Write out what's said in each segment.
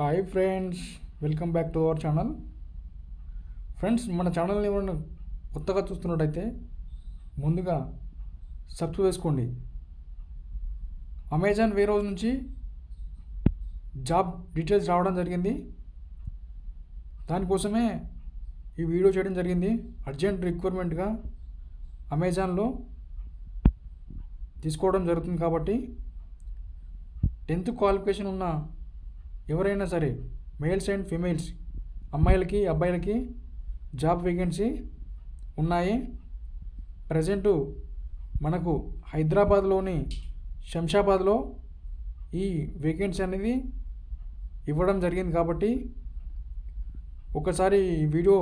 Hi friends welcome back to our channel friends మన ఛానల్ని ఏమైనా కొత్తగా చూస్తున్నట్టయితే ముందుగా సబ్స్క్రైబ్ చేసుకోండి. అమెజాన్ వేరే రోజు నుంచి జాబ్ డీటెయిల్స్ రావడం జరిగింది. దానికోసమే ఈ వీడియో చేయడం జరిగింది. అర్జెంట్ రిక్వైర్మెంట్గా అమెజాన్లో తీసుకోవడం జరుగుతుంది కాబట్టి టెన్త్ క్వాలిఫికేషన్ ఉన్న ఎవరైనా సరే మేల్స్ అండ్ ఫీమేల్స్ అమ్మాయిలకి అబ్బాయిలకి జాబ్ వేకెన్సీ ఉన్నాయి? ప్రజెంటు మనకు హైదరాబాద్లోని శంషాబాద్లో ఈ వేకెన్సీ అనేది ఇవ్వడం జరిగింది కాబట్టి ఒకసారి వీడియో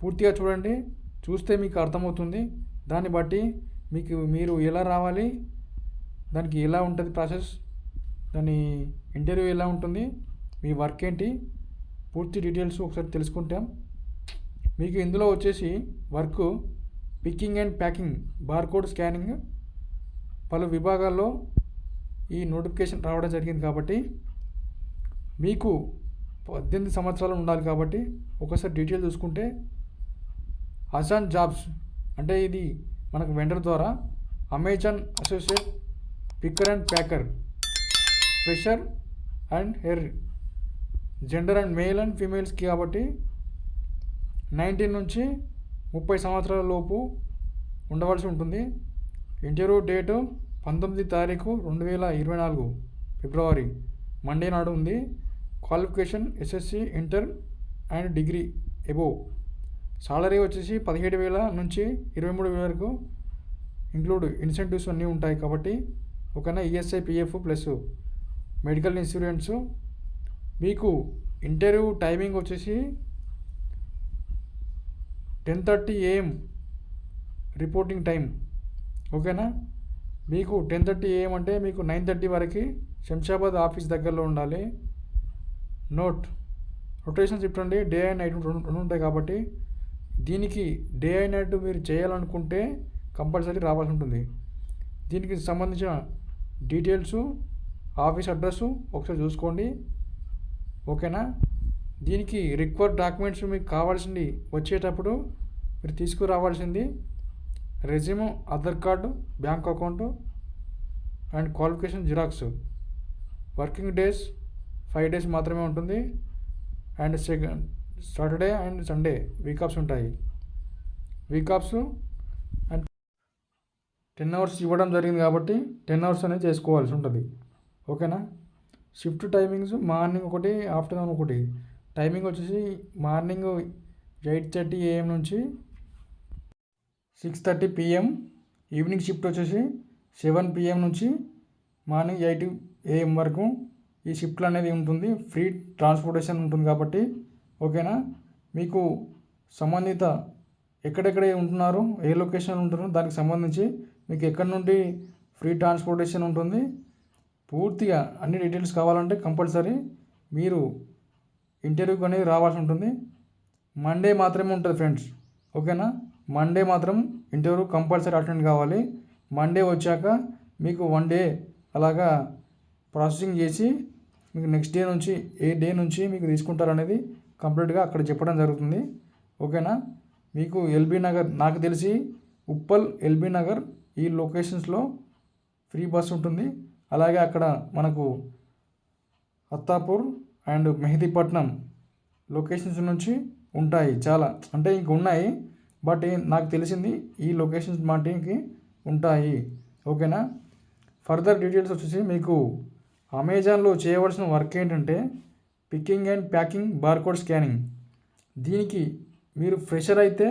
పూర్తిగా చూడండి. చూస్తే మీకు అర్థమవుతుంది. దాన్ని బట్టి మీకు మీరు ఎలా రావాలి దానికి ఎలా ఉంటుంది ప్రాసెస్ దాని ఇంటర్వ్యూ ఎలా ఉంటుంది మీ వర్క్ ఏంటి? పూర్తి డీటెయిల్స్ ఒకసారి తెలుసుకుంటాం. మీకు ఇందులో వచ్చేసి work picking and packing barcode scanning పలు విభాగాల్లో ఈ నోటిఫికేషన్ రావడం జరిగింది కాబట్టి మీకు పద్దెనిమిది సంవత్సరాలు ఉండాలి కాబట్టి ఒకసారి డీటెయిల్ చూసుకుంటే అజాన్ జాబ్స్ అంటే ఇది మనకు వెండర్ ద్వారా Amazon associate picker and packer fresher and hair gender and male and ఫీమేల్స్కి కాబట్టి నైన్టీన్ నుంచి ముప్పై సంవత్సరాల లోపు ఉండవలసి ఉంటుంది. ఇంటర్వ్యూ డేటు పంతొమ్మిది తారీఖు రెండు వేల ఇరవై నాలుగు ఫిబ్రవరి మండే నాడు ఉంది. Qualification SSC inter and degree above salary వచ్చేసి పదిహేడు వేల నుంచి ఇరవై మూడు వేల వరకు ఇంక్లూడ్ ఇన్సెంటివ్స్ అన్నీ ఉంటాయి కాబట్టి ఒకనా ESI PF plus medical insurance మీకు ఇంటర్వ్యూ టైమింగ్ వచ్చేసి ten thirty AM reporting time ఓకేనా మీకు టెన్ థర్టీ ఏఎం అంటే మీకు నైన్ థర్టీ వరకు శంషాబాద్ ఆఫీస్ దగ్గరలో ఉండాలి. నోట్ రొటేషన్ షిఫ్ట్ అండి డే అండ్ నైట్ రెండు ఉంటాయి కాబట్టి దీనికి డే అండ్ నైట్ మీరు చేయాలనుకుంటే కంపల్సరీ రావాల్సి ఉంటుంది. దీనికి సంబంధించిన డీటెయిల్స్ ఆఫీస్ అడ్రస్సు ఒకసారి చూసుకోండి. ఓకేనా? దీనికి రిక్వైర్డ్ డాక్యుమెంట్స్ మీకు కావాల్సింది వచ్చేటప్పుడు మీరు తీసుకురావాల్సింది resume Aadhaar card bank account and qualification xerox working days five days మాత్రమే ఉంటుంది. And second Saturday and Sunday week offs ఉంటాయి. Week offs and ten hours ఇవ్వడం జరిగింది కాబట్టి టెన్ అవర్స్ అనేది చేసుకోవాల్సి ఉంటుంది. ఓకేనా? షిఫ్ట్ టైమింగ్స్ మార్నింగ్ ఒకటి ఆఫ్టర్నూన్ ఒకటి. టైమింగ్ వచ్చేసి మార్నింగ్ ఎయిట్ థర్టీ ఏఎం నుంచి six thirty PM. Evening shift వచ్చేసి సెవెన్ పిఎం నుంచి మార్నింగ్ ఎయిట్ ఏఎం వరకు ఈ షిఫ్ట్లు అనేది ఉంటుంది. ఫ్రీ ట్రాన్స్పోర్టేషన్ ఉంటుంది కాబట్టి ఓకేనా? మీకు సంబంధిత ఎక్కడెక్కడ ఉంటున్నారు ఏ లొకేషన్ ఉంటున్నారో దానికి సంబంధించి మీకు ఎక్కడి నుండి ఫ్రీ ట్రాన్స్పోర్టేషన్ ఉంటుంది పూర్తిగా అన్ని డీటెయిల్స్ కావాలంటే కంపల్సరీ మీరు ఇంటర్వ్యూకి అనేది రావాల్సి ఉంటుంది. మండే మాత్రమే ఉంటుంది ఫ్రెండ్స్. ఓకేనా? మండే మాత్రం ఇంటర్వ్యూ కంపల్సరీ అటెండ్ కావాలి. మండే వచ్చాక మీకు వన్ డే అలాగా ప్రాసెసింగ్ చేసి మీకు నెక్స్ట్ డే నుంచి ఏ డే నుంచి మీకు తీసుకుంటారనేది కంప్లీట్గా అక్కడ చెప్పడం జరుగుతుంది. ఓకేనా? మీకు ఎల్బీ నగర్ నాకు తెలిసి ఉప్పల్ ఎల్బీ నగర్ ఈ లొకేషన్స్లో ఫ్రీ బస్ ఉంటుంది. అలాగే అక్కడ మనకు అత్తాపూర్ అండ్ మెహదీపట్నం లొకేషన్స్ నుంచి ఉంటాయి చాలా. అంటే ఇంక ఉన్నాయి బట్ నాకు తెలిసింది ఈ లొకేషన్స్ మాటికి ఉంటాయి. ఓకేనా? ఫర్దర్ డీటెయిల్స్ వచ్చేసి మీకు అమెజాన్లో చేయవలసిన వర్క్ ఏంటంటే picking and packing barcode scanning. దీనికి మీరు ఫ్రెషర్ అయితే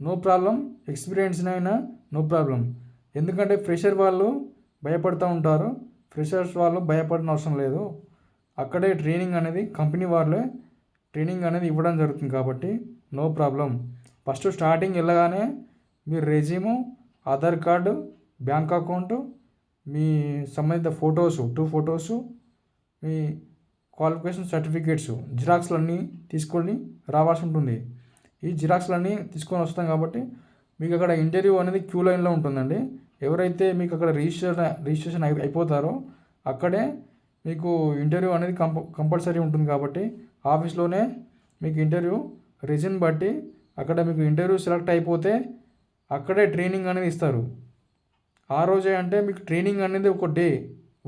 నో ప్రాబ్లం ఎక్స్పీరియన్స్ అయినా నో ప్రాబ్లం. ఎందుకంటే ఫ్రెషర్ వాళ్ళు భయపడుతూ ఉంటారు. ఫ్రెషర్స్ వాళ్ళు భయపడిన అవసరం లేదు. అక్కడే ట్రైనింగ్ అనేది కంపెనీ వాళ్ళే ట్రైనింగ్ అనేది ఇవ్వడం జరుగుతుంది కాబట్టి నో ప్రాబ్లం. ఫస్ట్ స్టార్టింగ్ వెళ్ళగానే మీ resume Aadhaar card bank account మీ సంబంధిత ఫొటోస్ టూ ఫొటోస్ మీ క్వాలిఫికేషన్ సర్టిఫికేట్స్ జిరాక్స్లన్నీ తీసుకొని రావాల్సి ఉంటుంది. ఈ జిరాక్స్లన్నీ తీసుకొని వస్తాం కాబట్టి మీకు అక్కడ ఇంటర్వ్యూ అనేది క్యూ లైన్లో ఉంటుందండి. ఎవరైతే మీకు అక్కడ రిజిస్టర్ రిజిస్ట్రేషన్ అయి అయిపోతారో అక్కడే మీకు ఇంటర్వ్యూ అనేది కంప కంపల్సరీ ఉంటుంది కాబట్టి ఆఫీస్లోనే మీకు ఇంటర్వ్యూ రీజన్ బట్టి అక్కడ మీకు ఇంటర్వ్యూ సెలెక్ట్ అయిపోతే అక్కడే ట్రైనింగ్ అనేది ఇస్తారు. ఆ రోజే అంటే మీకు ట్రైనింగ్ అనేది ఒక డే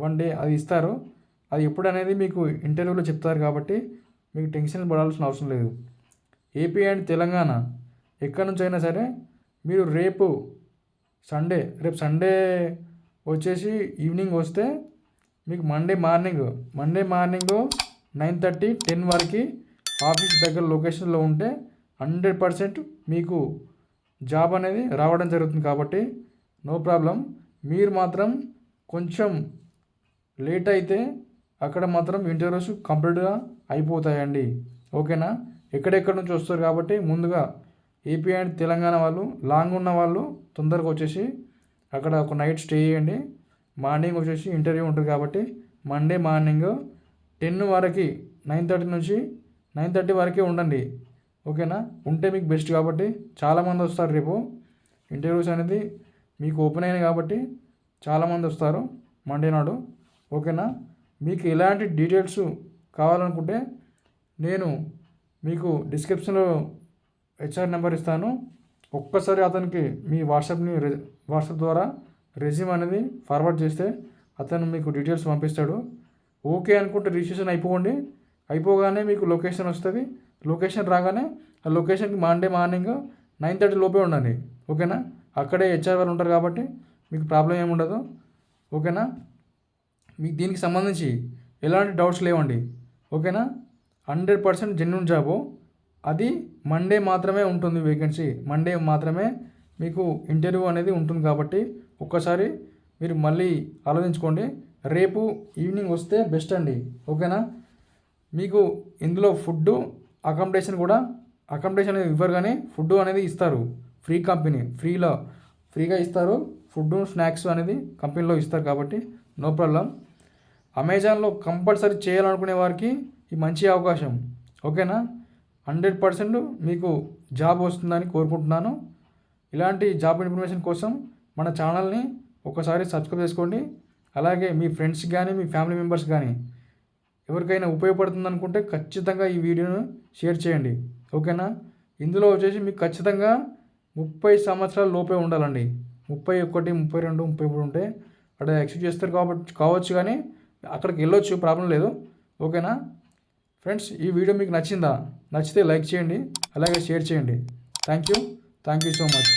వన్ డే అది ఇస్తారు. అది ఎప్పుడు అనేది మీకు ఇంటర్వ్యూలో చెప్తారు కాబట్టి మీకు టెన్షన్ పడాల్సిన అవసరం లేదు. ఏపీ అండ్ తెలంగాణ ఎక్కడి నుంచి అయినా సరే మీరు రేపు సండే రేపు సండే వచ్చేసి ఈవినింగ్ వస్తే మీకు Monday morning Monday morning nine thirty ten వరకు ఆఫీస్ దగ్గర లొకేషన్లో ఉంటే హండ్రెడ్ పర్సెంట్ మీకు జాబ్ అనేది రావడం జరుగుతుంది కాబట్టి నో ప్రాబ్లం మీరు మాత్రం కొంచెం లేట్ అయితే అక్కడ మాత్రం ఇంటర్వ్యూస్ కంప్లీట్గా అయిపోతాయండి. ఓకేనా ఎక్కడెక్కడ నుంచి వస్తారు కాబట్టి ముందుగా ఏపీ అండ్ తెలంగాణ వాళ్ళు లాంగ్ ఉన్న వాళ్ళు తొందరగా వచ్చేసి అక్కడ ఒక నైట్ స్టే చేయండి. మార్నింగ్ వచ్చేసి ఇంటర్వ్యూ ఉంటుంది కాబట్టి మండే మార్నింగ్ టెన్ వరకు నైన్ థర్టీ నుంచి నైన్ థర్టీ వరకే ఉండండి. ఓకేనా? ఉంటే మీకు బెస్ట్ కాబట్టి చాలామంది వస్తారు రేపు. ఇంటర్వ్యూస్ అనేది మీకు ఓపెన్ అయినాయి కాబట్టి చాలామంది వస్తారు మండే నాడు. ఓకేనా? మీకు ఎలాంటి డీటెయిల్స్ కావాలనుకుంటే నేను మీకు డిస్క్రిప్షన్లో హెచ్ఆర్ నెంబర్ ఇస్తాను. ఒక్కసారి అతనికి మీ వాట్సాప్ని వాట్సాప్ ద్వారా రెజ్యూమ్ అనేది ఫార్వర్డ్ చేస్తే అతను మీకు డీటెయిల్స్ పంపిస్తాడు. ఓకే అనుకుంటే రిజిస్ట్రేషన్ అయిపోండి. అయిపోగానే మీకు లొకేషన్ వస్తుంది. లొకేషన్ రాగానే ఆ లొకేషన్కి మండే మార్నింగ్ నైన్ థర్టీ లోపే ఉండండి. ఓకేనా అక్కడే హెచ్ఆర్ వాళ్ళు ఉంటారు కాబట్టి మీకు ప్రాబ్లం ఏమి ఉండదు. ఓకేనా మీకు దీనికి సంబంధించి ఎలాంటి డౌట్స్ లేవండి. ఓకేనా హండ్రెడ్ పర్సెంట్ జెన్యున్ జాబు అది మండే మాత్రమే ఉంటుంది వేకెన్సీ మండే మాత్రమే మీకు ఇంటర్వ్యూ అనేది ఉంటుంది కాబట్టి ఒక్కసారి మీరు మళ్ళీ ఆలోచించుకోండి. రేపు ఈవినింగ్ వస్తే బెస్ట్ అండి. ఓకేనా మీకు ఇందులో ఫుడ్ అకామిడేషన్ కూడా అకామిడేషన్ అనేది ఇవ్వరు కానీ ఫుడ్ అనేది ఇస్తారు. ఫ్రీ కంపెనీ ఫ్రీలో ఫ్రీగా ఇస్తారు. ఫుడ్ స్నాక్స్ అనేది కంపెనీలో ఇస్తారు కాబట్టి నో ప్రాబ్లం అమెజాన్లో కంపల్సరీ చేయాలనుకునే వారికి ఈ మంచి అవకాశం. ఓకేనా హండ్రెడ్ పర్సెంట్ మీకు జాబ్ వస్తుందని కోరుకుంటున్నాను. ఇలాంటి జాబ్ ఇన్ఫర్మేషన్ కోసం మన ఛానల్ని ఒకసారి సబ్స్క్రైబ్ చేసుకోండి. అలాగే మీ ఫ్రెండ్స్ కానీ మీ ఫ్యామిలీ మెంబర్స్ కానీ ఎవరికైనా ఉపయోగపడుతుంది అనుకుంటే ఖచ్చితంగా ఈ వీడియోను షేర్ చేయండి. ఓకేనా? ఇందులో వచ్చేసి మీకు ఖచ్చితంగా ముప్పై సంవత్సరాల లోపే ఉండాలండి. ముప్పై ఒకటి ముప్పై రెండు ముప్పై మూడు ఉంటే అక్కడ ఎక్స్క్యూజ్ చేస్తారు కాబట్టి కావచ్చు కానీ అక్కడికి వెళ్ళొచ్చు ప్రాబ్లం లేదు. ఓకేనా? ఫ్రెండ్స్ ఈ వీడియో మీకు నచ్చిందా? నచ్చితే లైక్ చేయండి అలాగే షేర్ చేయండి. Thank you thank you so much